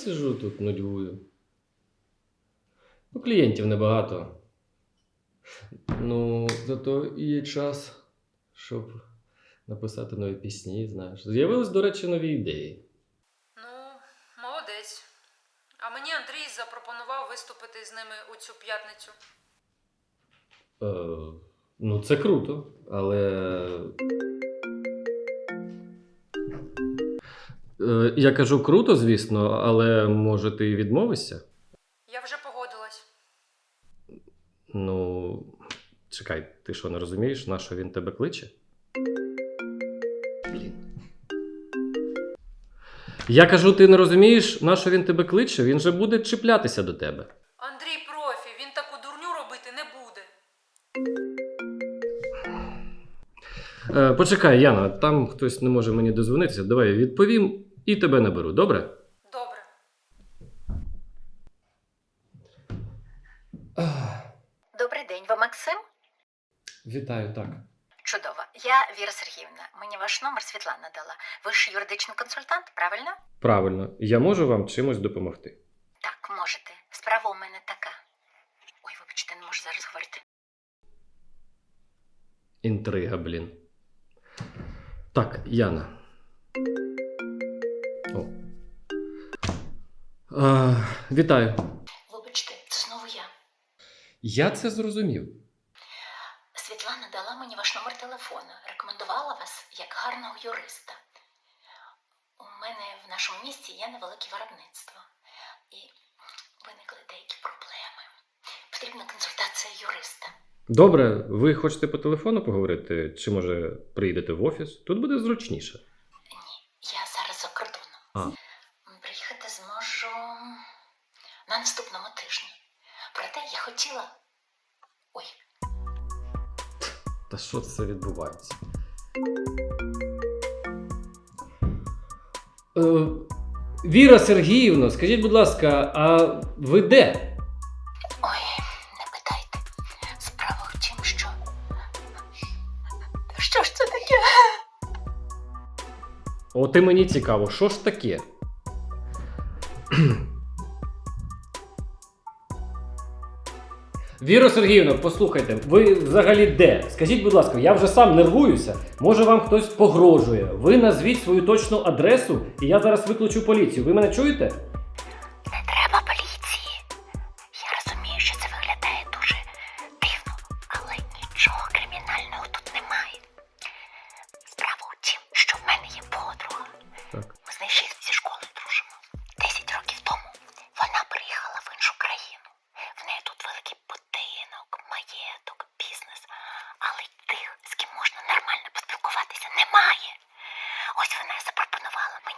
сижу тут нудьгую. Ну, клієнтів небагато. Ну, зато є час, щоб написати нові пісні, знаєш. З'явились, до речі, нові ідеї. Ну, молодець. А мені Андрій запропонував виступити з ними у цю п'ятницю. Е, ну, це круто, але. Я кажу круто, звісно, але може ти відмовишся? Я вже погодилась. Ну, чекай, ти що не розумієш, на що він тебе кличе? Блін. Я кажу, ти не розумієш, на що він тебе кличе? Він же буде чіплятися до тебе. Андрій профі, він таку дурню робити не буде. Е, почекай, Яна, там хтось не може мені дозвонитися. Давай відповім і тебе наберу, добре? Добре. Добрий день, ви Максим? Вітаю, так. Чудово. Я Віра Сергіївна. Мені ваш номер Світлана дала. Ви ж юридичний консультант, правильно? Правильно, я можу вам чимось допомогти. Так, можете. Справа у мене така. Ой, вибачте, не можу зараз говорити. Інтрига, блін. Так, Яна. О. А, вітаю. Вибачте, це знову я. Я це зрозумів. Світлана дала мені ваш номер телефону, рекомендувала вас як гарного юриста. У мене в нашому місті є невелике виробництво, і виникли деякі проблеми. Потрібна консультація юриста. Добре, ви хочете по телефону поговорити, чи може приїдете в офіс? Тут буде зручніше. Ні, я зараз за кордоном. А. Приїхати зможу на наступному тижні. Проте я хотіла. Ой, Та що це відбувається? Е, Віра Сергіївна, скажіть, будь ласка, а ви де? От і мені цікаво, що ж таке? Віра Сергіївна, послухайте, ви взагалі де? Скажіть, будь ласка, я вже сам нервуюся. Може вам хтось погрожує. Ви назвіть свою точну адресу, і я зараз виключу поліцію. Ви мене чуєте?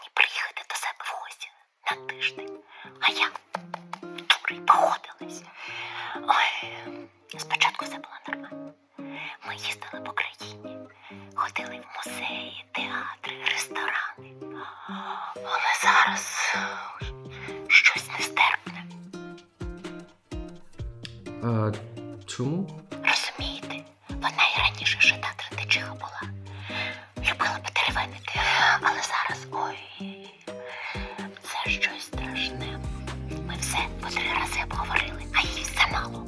Мені приїхати до себе в гості на тиждень. А я дури погодилась. Ой, спочатку все було нормально. Ми їздили по країні, ходили в музеї, театри, ресторани. Але зараз щось нестерпне. А чому? Розумієте, вона і раніше ще та трендичиха була. Любила потеревенити, але зараз все по три рази обговорили, а їй все мало.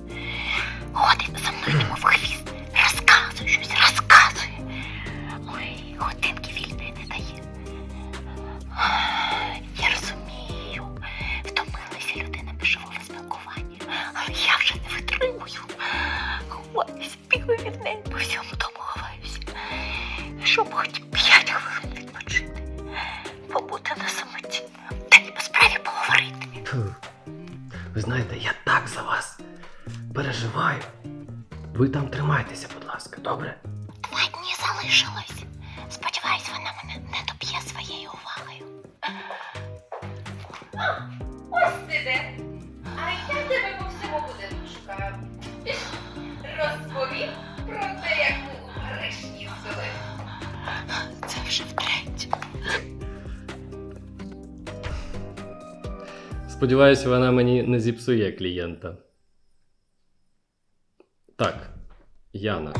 Ходить за мною немов хвіст, розказує щось, розказує. Ой, годинки вільної не дає. Я розумію, втомилася людина живого спілкування, але я вже не витримую. Ось бігаю від неї по всьому дому ховаюся, щоб хоч п'ять хвилин відпочити, побути на самоті, та й по справі поговорити. Ви знаєте, я так за вас переживаю. Ви там тримайтеся, будь ласка, добре? Два дні залишилось. Сподіваюсь, вона мене не доб'є своєї увагою. Сподіваюся, вона мені не зіпсує клієнта. Так, Яна.